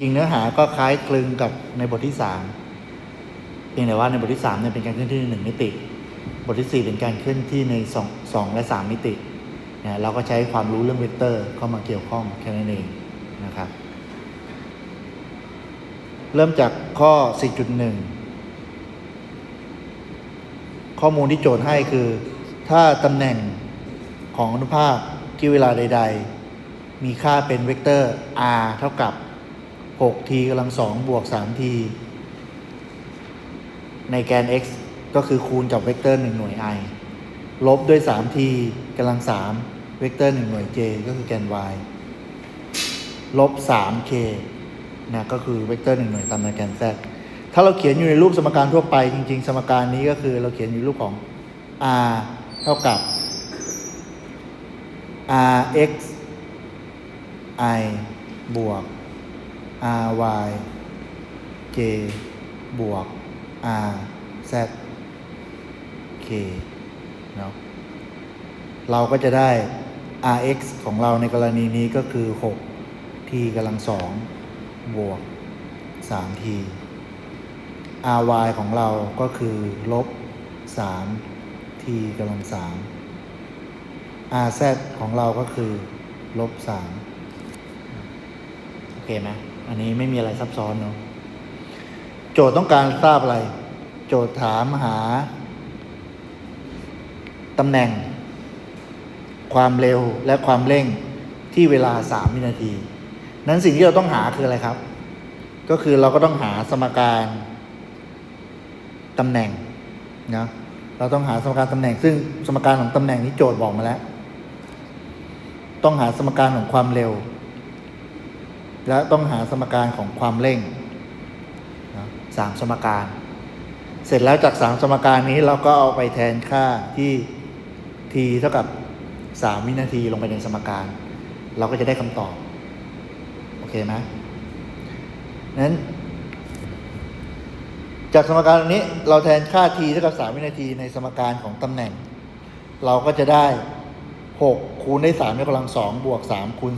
จริงเนื้อหาก็คล้ายคลึงกับในบทที่สามเพียงแต่ว่าในบทที่สามเนี่ยเป็นการเคลื่อนที่ในหนึ่งมิติ บทที่สี่เป็นการเคลื่อนที่ในสองสองและสามมิตินะเราก็ใช้ความรู้เรื่องเวกเตอร์เข้ามาเกี่ยวข้องแค่นั้นเองนะครับ เริ่มจากข้อ 4.1 ข้อมูลที่โจทย์ให้คือ ถ้าตำแหน่งของอนุภาคที่เวลาใด ๆ มีค่าเป็นเวกเตอร์ r เท่ากับ 6t กำลัง2บวก 3t ในแกน x ก็คือคูณกับเวกเตอร์1หน่วย i ลบด้วย 3t กำลัง3เวกเตอร์1หน่วย j ก็คือแกน y ลบ 3k นะก็คือเวกเตอร์1หน่วยตามแนแกน z ถ้าเราเขียนอยู่ในรูปสมการทั่วไปจริง ๆ สมการนี้ก็คือเราเขียนอยู่รูปของ r เท่ากับ rx i บวก r y j บวก r z k เนาะเราก็จะได้ rx ของเราในกรณีนี้ก็คือ 6 t กำลัง2บวก 3t ry ของเราก็คือลบ 3 t กำลัง3 rz ของเราก็คือลบ3โอเคไหม อันนี้ไม่มีอะไรซับซ้อนเนาะโจทย์ต้องการทราบอะไร โจทย์ถามหาตำแหน่ง ความเร็วและความเร่งที่เวลา3วินาที นั้นสิ่งที่เราต้องหาคืออะไรครับ ก็คือเราก็ต้องหาสมการตำแหน่งนะเราต้องหาสมการตำแหน่ง ซึ่งสมการของตำแหน่งนี้โจทย์บอกมาแล้ว ต้องหาสมการของความเร็ว และต้องหาสมการของความเร่งสามสมการ เสร็จแล้วจากสามสมการนี้เราก็เอาไปแทนค่าที่ t เท่ากับสามวินาทีลงไปในสมการ เราก็จะได้คำตอบ โอเคไหมนั้น จากสมการตรงนี้เราแทนค่า t เท่ากับ3วินาทีในสมการของตำแหน่ง เราก็จะได้6คูณได้3ยกกำลัง2บวก3คูณ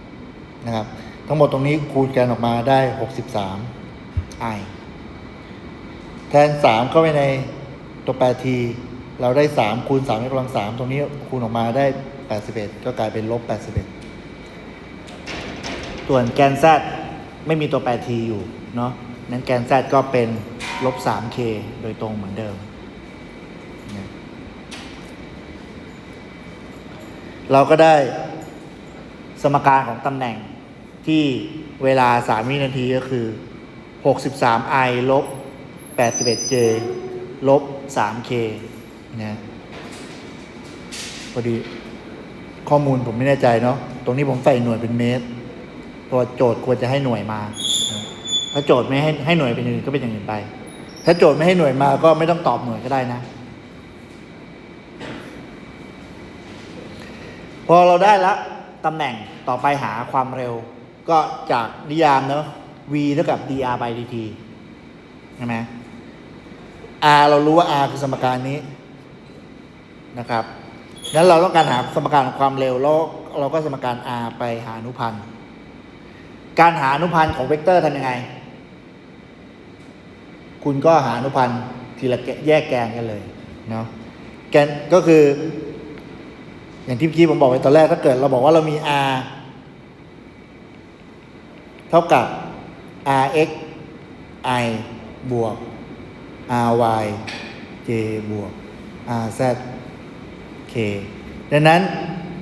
3นะครับ ทั้งหมดตรงนี้คูณกันออกมาได้ 63 i แทน 3 เข้าไปในตัวแปร t เราได้ 3 คูณ3ยกกำลัง 3 ตรงนี้คูณออกมาได้ 81 ก็กลายเป็นลบ 81 ส่วนแกน z ไม่มีตัวแปร t อยู่เนาะนั้นแกน z ก็เป็นลบ 3k โดยตรงเหมือนเดิม เราก็ได้สมการของตำแหน่ง ที่เวลา 3 วินาทีก็คือ 63i ลบ 81j ลบ 3k นะพอดีข้อมูลผมไม่แน่ใจเนาะตรงนี้ผมใส่หน่วยเป็นเมตรตัวโจทย์ควรจะให้หน่วยมา ถ้าโจทย์ไม่ให้ให้หน่วยเป็นอย่างอื่นก็เป็นอย่างอื่นไป ถ้าโจทย์ไม่ให้หน่วยมาก็ไม่ต้องตอบหน่วยก็ได้นะ พอเราได้ละตำแหน่งต่อไปหาความเร็ว ก็จากนิยามเนาะ v เท่ากับ dr by dt ใช่ไหม r เรารู้ว่า r คือสมการนี้นะครับงั้นเราต้องการหาสมการของความเร็วแล้วเราก็สมการ r ไปหาอนุพันธ์ การหาอนุพันธ์ของเวกเตอร์ทำยังไง คุณก็หาอนุพันธ์ทีละแกแยกแกนกันเลยเนาะ แกนก็คือ อย่างที่เมื่อกี้ผมบอกไปตอนแรกถ้าเกิดเราบอกว่าเรามี r เท่ากับ rx i บวก ry j บวก rz k ดังนั้น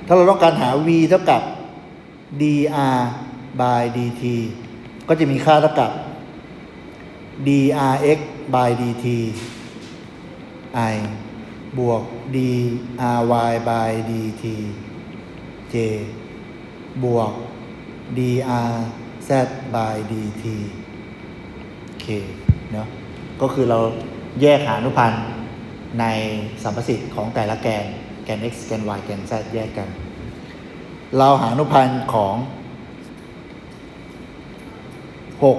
ถ้าเราต้องการหา v เท่ากับ dr by dt ก็จะมีค่าเท่ากับ drx by dt i บวก dry by dt j บวก dr by dt k เนาะก็คือเราแยกหาอนุพันธ์ในสัมประสิทธิ์ของแต่ละแกน แกน x แกน y แกน z แยกกัน เราหาอนุพันธ์ของ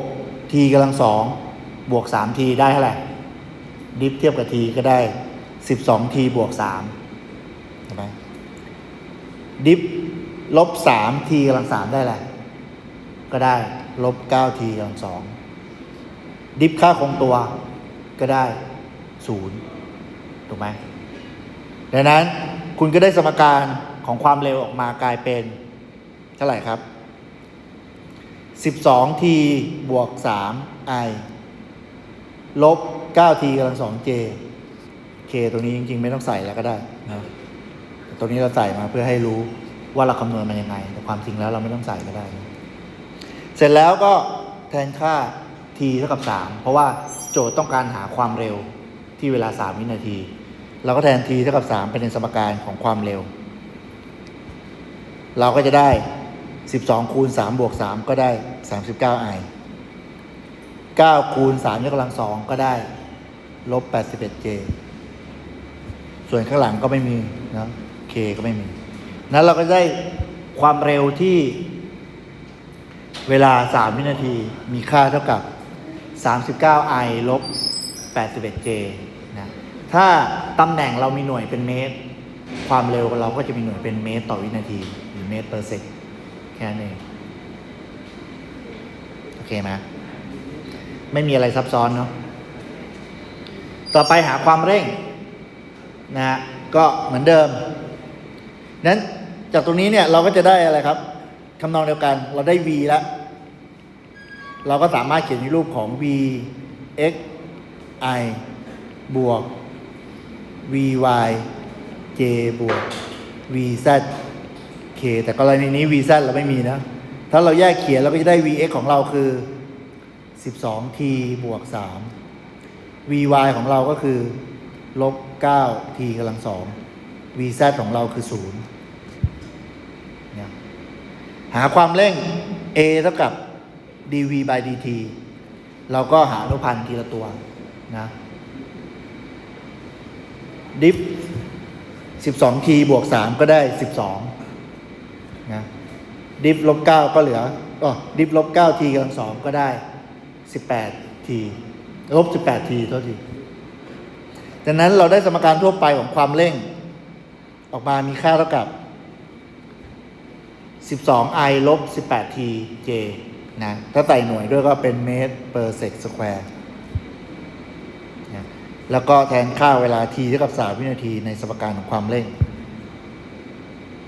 6 t กำลัง2บวก 3 t ได้เท่าไหร่ดิฟเทียบกับ t ก็ได้ 12 t บวก3เห็นไหมดิฟลบ 3 t กำลัง3ได้แหละไร ก็ได้ลบเก้าทีกำลังสองดิฟค่าคงตัวก็ได้ศูนย์ถูกไหมดังนั้นคุณก็ได้สมการของความเร็วออกมากลายเป็นเท่าไหร่ครับ 12 t บวก 3 i ลบ 9 t กำลัง 2 j k ตัวนี้จริง ๆ ไม่ต้องใส่แล้วก็ได้นะแต่ตัวนี้เราใส่มาเพื่อให้รู้ว่าเราคำนวณมันยังไง แต่ความจริงแล้วเราไม่ต้องใส่ก็ได้นะเส ร็จแล้วก็แทนค่า t เท่ากับ 3 เพราะว่าโจทย์ต้องการหาความเร็วที่เวลา 3 วินาที เราก็แทน t เท่ากับ 3 เป็นในสมการของความเร็ว เราก็จะได้ 12 คูณ 3 บวก 3 ก็ได้ 39 i 9 คูณ3ยกกำลัง 2 ก็ได้ ลบ 81 j ส่วนข้างหลังก็ไม่มีนะ k ก็ไม่มี นั้นเราก็ได้ความเร็วที่ เวลา 3 วินาทีมีค่าเท่ากับ 39 i ลบ 81 j นะ ถ้าตำแหน่งเรามีหน่วยเป็นเมตร ความเร็วเราก็จะมีหน่วยเป็นเมตรต่อวินาที หรือเมตร per sec แค่นั้โอเคไหมไม่มีอะไรซับซ้อนเนาะ ต่อไปหาความเร่งนะฮะก็เหมือนเดิม นั้นจากตรงนี้เนี่ยเราก็จะได้อะไรครับ คำนองเดียวกัน เราได้ v แล้ว เราก็สามารถเขียนในรูปของ v x i บวก v y j บวก v z k แต่กรณีนี้ v z เราไม่มีนะ ถ้าเราแยกเขียนเราก็จะได้ v x ของเราคือ 12 t บวก 3 v y ของเราก็คือลบ 9 t กำลังสอง v z ของเราคือ 0 หาความเร่ง a เท่ากับ dv by dt เราก็หาอนุพันธ์ทีละตัวนะดิฟ 12t บวก 3 ก็ได้ 12นะดิฟลบ9ก็เหลืออ๋อดิฟลบ 9t กำลังสองก็ได้ 18t ลบ 18t โทษทีดังนั้นเราได้สมการทั่วไปของความเร่ง ออกมามีค่าเท่ากับ 12i ลบ 18t j นะ ถ้าใส่หน่วยด้วยก็เป็นเมตร per sec square นะแล้วก็แทนค่าเวลา t เท่ากับ 3 วินาทีในสมการของความเร่ง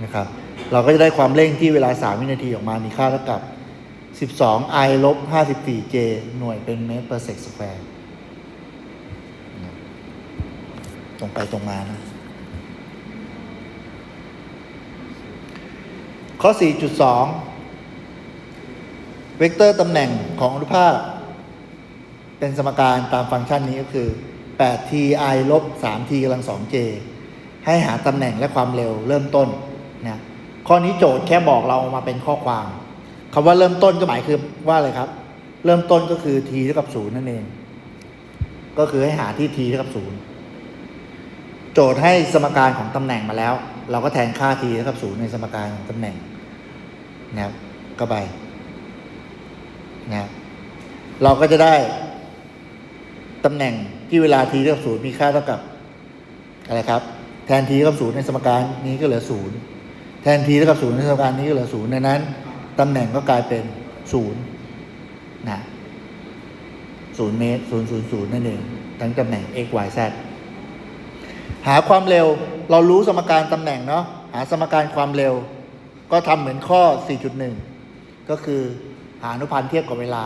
นะครับ เราก็จะได้ความเร่งที่เวลา 3 วินาทีออกมา มีค่าเท่ากับ 12i ลบ 54j หน่วยเป็นเมตร per sec square ตรงไปตรงมานะ ข้อ 4.2 เวกเตอร์ตำแหน่งของอนุภาค เป็นสมการตามฟังก์ชันนี้ก็คือ 8ti ลบ 3t กำลัง 2j ให้หาตำแหน่งและความเร็วเริ่มต้นนะข้อนี้โจทย์แค่บอกเรามาเป็นข้อความคำว่าเริ่มต้นก็หมายคือว่าอะไรครับ เริ่มต้นก็คือ t เท่ากับ 0 นั่นเอง ก็คือให้หาที่ t เท่ากับ 0 โจทย์ให้สมการของตำแหน่งมาแล้ว เราก็แทนค่า t เท่ากับ0ในสมการของตำแหน่งนะครับก็ไปนะเราก็จะได้ตำแหน่งที่เวลา t เท่ากับ0มีค่าเท่ากับอะไรครับ แทน t เท่ากับ0ในสมการนี้ก็เหลือ0แทน t เท่ากับ0ในสมการนี้ก็เหลือ0ดังนั้นตำแหน่งก็กลายเป็น0นย์นะ0เมตร0 0 0นั่นเองทั้งตำแหน่ง x y z หาความเร็วเรารู้สมการตำแหน่งเนาะหาสมการความเร็ว ก็ทำเหมือนข้อ 4.1 ก็คือหาอนุพันธ์เทียบกับเวลา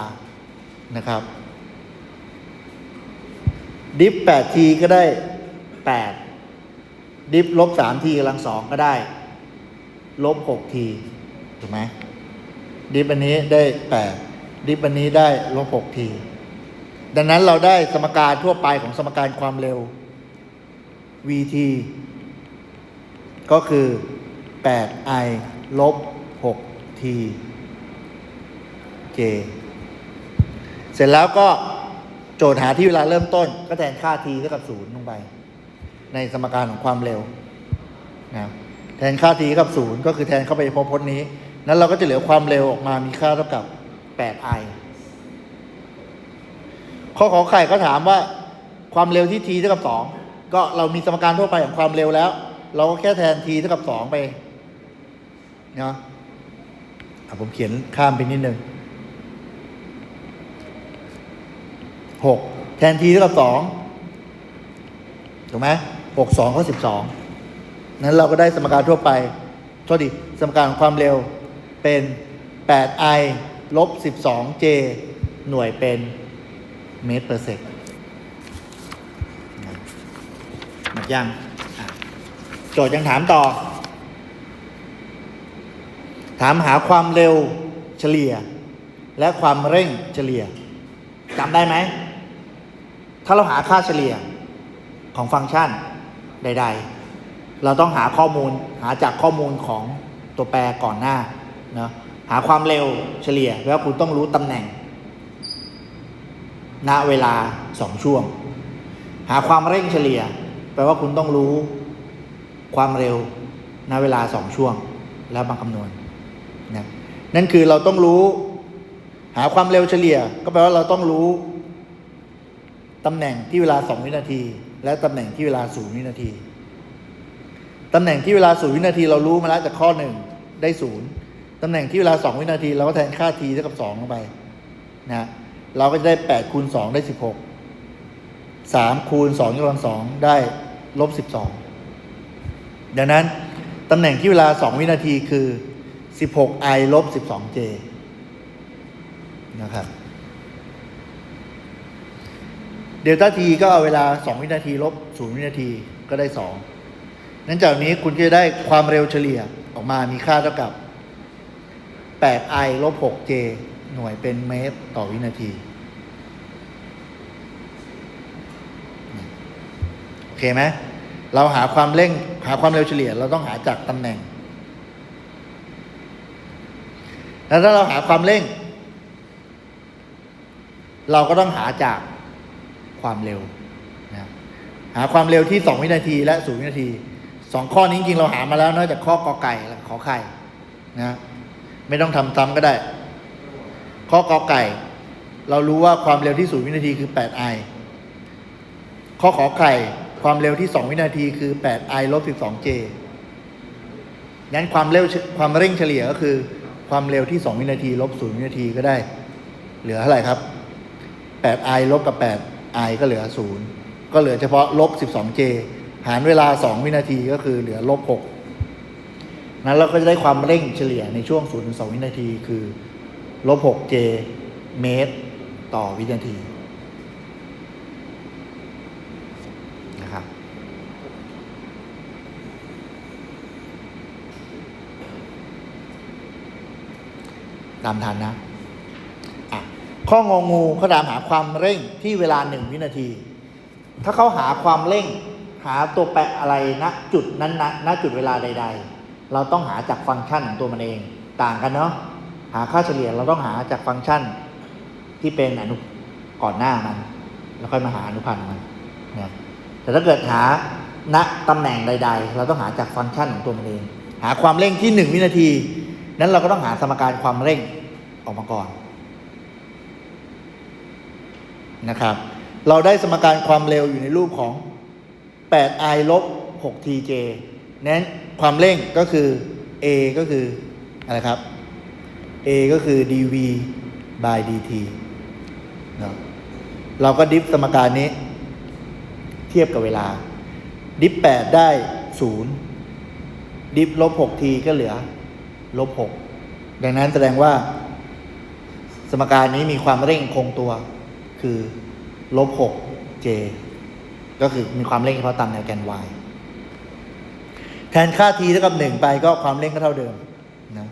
นะครับ ดิฟ 8t ก็ได้ 8 ดิฟลบ 3t กำลังสองก็ได้ ลบ 6t ถูกไหมดิฟอันนี้ได้ 8 ดิฟอันนี้ได้ลบ 6t ดังนั้นเราได้สมการทั่วไปของสมการความเร็ว vt ก็คือ 8i ลบ 6t j เสร็จแล้วก็โจทย์หาที่เวลาเริ่มต้น ก็แทนค่า t เท่ากับ 0 ลงไป ในสมการของความเร็วนะแทนค่า t เท่ากับ 0 ก็คือแทนเข้าไปในพพจน์นี้ นั้นเราก็จะเหลือความเร็วออกมามีค่าเท่ากับ 8i ข้อขอไข่ก็ถามว่าความเร็วที่ t เท่ากับ 2 ก็เรามีสมการทั่วไปของความเร็วแล้ว เราก็แค่แทน t เท่ากับ 2 ไปเนาะอะผมเขียนข้ามไปนิดนึงหกแทนทีเท่ากับสองถูกไหมหกสองก็สิบสองนั้นเราก็ได้สมการทั่วไปโทษดีสมการของความเร็วเป็นแปดไอลบสิบสองเจหน่วยเป็นเมตรเปอร์เซก ยังโจทย์ยังถามต่อ ถามหาความเร็วเฉลี่ย และความเร่งเฉลี่ยจำได้ไหม ถ้าเราหาค่าเฉลี่ยของฟังก์ชันใด ๆ เราต้องหาข้อมูลหาจากข้อมูลของตัวแปรก่อนหน้าเนาะหาความเร็วเฉลี่ยแล้วคุณต้องรู้ตำแหน่งณเวลาสองช่วง หาความเร่งเฉลี่ย ปลว่าคุณต้องรู้ความเร็วณเวลาสองช่วงแล้วมาคำนวณนะนั่นคือเราต้องรู้ หาความเร็วเฉลี่ย ก็แปลว่าเราต้องรู้ตำแหน่งที่เวลาสองวินาที และตำแหน่งที่เวลาศูนย์วินาทีตำแหน่งที่เวลาศูนย์วินาทีเรารู้มาแล้วจากข้อหนึ่งได้ศูนย์ตำแหน่งที่เวลาสองวินาทีเราก็แทนค่าทีเท่ากับสองลงไปนะเราก็จะได้แปดคูณสองได้สิบหกสามคูณสองยกกำลังสองได้ ลบสิบสองดังนั้นตำแหน่งที่เวลาสองวินาทีคือสิบหกไอลบสิบสองเจนะครับเดลต้าทีก็เอาเวลา 2 วินาทีลบ 0 วินาทีก็ได้ 2 นั้นจากนี้คุณจะได้ความเร็วเฉลี่ยออกมามีค่าเท่ากับ 8i ลบ 6j หน่วยเป็นเมตรต่อวินาที โอ เคไหมเราหาความเร่ง หาความเร็วเฉลี่ย เราต้องหาจากตำแหน่ง แล้วถ้าเราหาความเร่ง เราก็ต้องหาจากความเร็วนะหาความเร็วที่ 2 วินาทีและ 0 วินาทีสองข้อนี้จริงเราหามาแล้วนอกจากข้อกอไก่และขอไข่นะไม่ต้องทำซ้ำก็ได้ ข้อกอไก่ เรารู้ว่าความเร็วที่ 0 วินาทีคือ 8i ข้อขอไข่ ความเร็วที่ 2 วินาทีคือ 8i ลบ 12j งั้นความเร็วความเร่งเฉลี่ยก็คือ ความเร็วที่ 2 วินาทีลบ 0 วินาทีก็ได้ เหลือเท่าไหร่ครับ 8i ลบกับ 8i ก็เหลือ 0 ก็เหลือเฉพาะลบ 12j หารเวลา 2 วินาทีก็คือเหลือลบ 6 นั้นเราก็จะได้ความเร่งเฉลี่ยในช่วง0ถึง2วินาทีคือลบ 6j เมตร ต่อวินาที นะครับ ตามทันนะะข้ององูเขาถามหาความเร่งที่เวลาหนึ่งวินาที ถ้าเขาหาความเร่ง หาตัวแปรอะไรณจุดนั้นณณจุดเวลาใด ๆ เราต้องหาจากฟังก์ชันของตัวมันเองต่างกันเนาะหาค่าเฉลี่ยเราต้องหาจากฟังก์ชันที่เป็นอนุก่อนหน้ามัน แล้วค่อยมาหาอนุพันธ์มันนะแต่ถ้าเกิดหาณตำแหน่งใด ๆ เราต้องหาจากฟังก์ชันของตัวมันเอง หาความเร่งที่หนึ่งวินาที นั้นเราก็ต้องหาสมการความเร่งออกมาก่อนนะครับ เราได้สมการความเร็วอยู่ในรูปของ 8i ลบ 6tj นั้นความเร่งก็คือ a ก็คืออะไรครับ a ก็คือ dv by dt เนาะเราก็ดิฟสมการนี้ เทียบกับเวลา ดิฟ8ได้ 0 ดิฟลบ 6t ก็เหลือ ลบ6ดังนั้นแสดงว่า สมการนี้มีความเร่งคงตัว คือลบ6 j ก็คือมีความเร่งเฉพาะตามแนวแกน y แทนค่า t เท่ากับ1ไปก็ความเร่งก็เท่าเดิมนะ